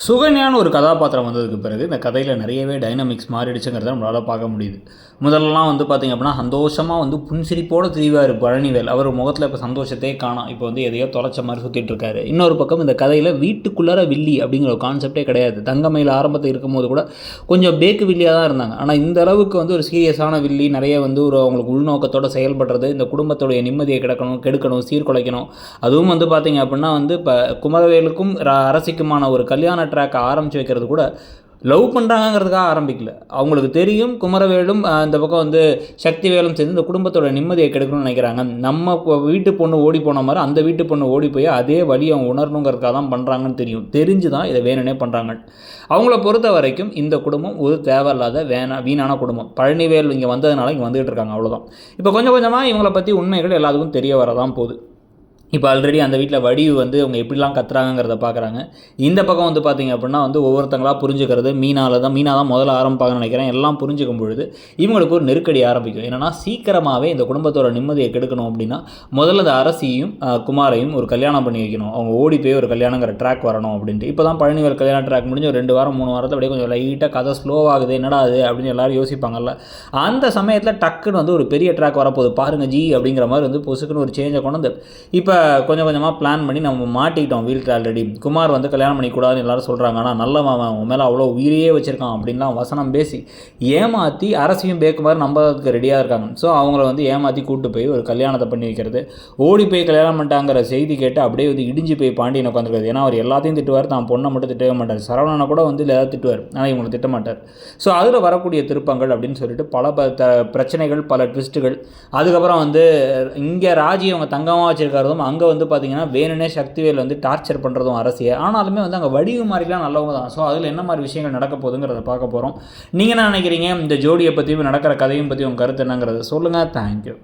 சுகன்யான்னு ஒரு கதாபாத்திரம் வந்ததுக்கு பிறகு இந்த கதையில் நிறையவே டைனமிக்ஸ் மாறிடுச்சுங்கிறத நம்மளால் பார்க்க முடியுது. முதல்லலாம் வந்து பார்த்திங்க அப்படின்னா சந்தோஷமாக வந்து புன்சிரிப்போடு திரிவார் பழனிவேல். அவர் முகத்தில் இப்போ சந்தோஷத்தையே காணும். இப்போ வந்து எதையோ தொலைச்ச மாதிரி சுற்றிட்டு இருக்காரு. இன்னொரு பக்கம் இந்த கதையில் வீட்டுக்குள்ளார வில்லி அப்படிங்கிற ஒரு கான்செப்டே கிடையாது. தங்கமையில் ஆரம்பத்தில் இருக்கும்போது கூட கொஞ்சம் பேக்கு வில்லியாக தான் இருந்தாங்க. ஆனால் இந்த அளவுக்கு வந்து ஒரு சீரியஸான வில்லி நிறைய வந்து ஒரு அவங்களுக்கு உள்நோக்கத்தோடு செயல்படுறது இந்த குடும்பத்துடைய நிம்மதியை கிடக்கணும் கெடுக்கணும் சீர்குலைக்கணும். அதுவும் வந்து பார்த்திங்க அப்படின்னா வந்து இப்போ குமரவேலுக்கும் அரசிக்குமான ஒரு கல்யாண ட்ராக் ஆரம்பித்து வைக்கிறது கூட லவ் பண்ணுறாங்கிறதுக்காக ஆரம்பிக்கல. அவங்களுக்கு தெரியும் குமரவேலும் இந்த பக்கம் வந்து சக்தி வேலும் சேர்ந்து இந்த குடும்பத்தோட நிம்மதியை கெடுக்கணும்னு நினைக்கிறாங்க. நம்ம வீட்டு பொண்ணு ஓடி போன மாதிரி அந்த வீட்டு பொண்ணு ஓடி போய் அதே வழி அவங்க உணரணுங்கிறதுக்காக தான் பண்ணுறாங்கன்னு தெரியும். தெரிஞ்சு தான் இதை வேணும்னே பண்ணுறாங்க அவங்கள பொறுத்த வரைக்கும் இந்த குடும்பம் ஒரு தேவையில்லாத வேணா வீணான குடும்பம். பழனிவேல் இங்கே வந்ததுனால இங்கே வந்துகிட்டு இருக்காங்க அவ்வளோதான் இப்போ கொஞ்சம் கொஞ்சமாக இவங்கள பற்றி உண்மைகள் எல்லாத்துக்கும் தெரிய வரதான் போகுது. இப்போ ஆல்ரெடி அந்த வீட்டில் வடிவு வந்து அவங்க எப்படிலாம் கத்துறாங்கங்கிறத பார்க்குறாங்க. இந்த பக்கம் வந்து பார்த்திங்க அப்படின்னா வந்து ஒவ்வொருத்தங்களாக புரிஞ்சுக்கிறது மீனால தான் மீனாக தான் முதல்ல ஆரம்பிப்பாங்கன்னு நினைக்கிறேன். எல்லாம் புரிஞ்சுக்கும் பொழுது இவங்களுக்கு ஒரு நெருக்கடி ஆரம்பிக்கும். என்னென்னா சீக்கிரமாகவே இந்த குடும்பத்தோட நிம்மதியை கெடுக்கணும் அப்படின்னா முதல்ல இந்த அரசியும் குமாரையும் ஒரு கல்யாணம் பண்ணி வைக்கணும். அவங்க ஓடி போய் ஒரு கல்யாணங்கிற ட்ராக் வரணும் அப்படின்ட்டு. இப்போ தான் பழனிவேல் கல்யாண ட்ராக் முடிஞ்சு ஒரு ரெண்டு வாரம் மூணு வாரத்தில் அப்படியே கொஞ்சம் லைட்டாக கதை ஸ்லோவாகுது என்னடா அது அப்படின்னு எல்லாரும் யோசிப்பாங்கல்ல. அந்த சமயத்தில் டக்குன்னு வந்து ஒரு பெரிய ட்ராக் வரப்போகுது. பாருங்கள் ஜி அப்படிங்கிற மாதிரி வந்து பொசுக்குன்னு ஒரு சேஞ்சை கொண்டு வந்து இப்போ கொஞ்சம் கொஞ்சமாக பிளான் பண்ணி நம்ம மாட்டிக்கிட்டோம் வீட்டில் ஆல்ரெடி குமார் வந்து கல்யாணம் பண்ணிக்கூடாதுன்னு எல்லாரும் சொல்கிறாங்க ஆனால் நல்லவன் அவன் உன் மேலே அவ்வளோ உயிரியே வச்சிருக்கான் அப்படின்லாம் வசனம் பேசி ஏமாற்றி அரசியும் பேக்குமாறு நம்பதுக்கு ரெடியாக இருக்காங்க. ஸோ அவங்கள வந்து ஏமாற்றி கூட்டு போய் ஒரு கல்யாணத்தை பண்ணி வைக்கிறது. ஓடி போய் கல்யாணம் பண்ணிட்டாங்கிற செய்தி கேட்டு அப்படியே வந்து இடிஞ்சு போய் பாண்டியனை உட்காந்துருக்காது ஏன்னா அவர் எல்லாத்தையும் திட்டுவார். தான் பொண்ணை மட்டும் திட்டவே மாட்டார். சரவணனை கூட வந்து ஏதாவது திட்டுவார். ஆனால் இவங்களை திட்ட மாட்டார் ஸோ அதில் வரக்கூடிய திருப்பங்கள் அப்படின்னு சொல்லிட்டு பல த பிரச்சனைகள் பல ட்விஸ்ட்டுகள் அதுக்கப்புறம் வந்து இங்கே ராஜி அவங்க தங்கமாக வச்சிருக்கிறதும் அங்கே வந்து பார்த்தீங்கன்னா வேணுனே சக்திவேல் வந்து டார்ச்சர் பண்ணுறதும் அரசியை. ஆனாலுமே வந்து அங்கே வடிவு மாதிரிலாம் நல்லவங்க தான். ஸோ அதில் என்ன மாதிரி விஷயங்கள் நடக்க போகுதுங்கிறத பார்க்க போகிறோம் நீங்கள் என்ன நினைக்கிறீங்க? இந்த ஜோடியை பற்றியும் நடக்கிற கதையும் பற்றி உங்கள் கருத்து என்னங்கிறத சொல்லுங்கள் தேங்க்யூ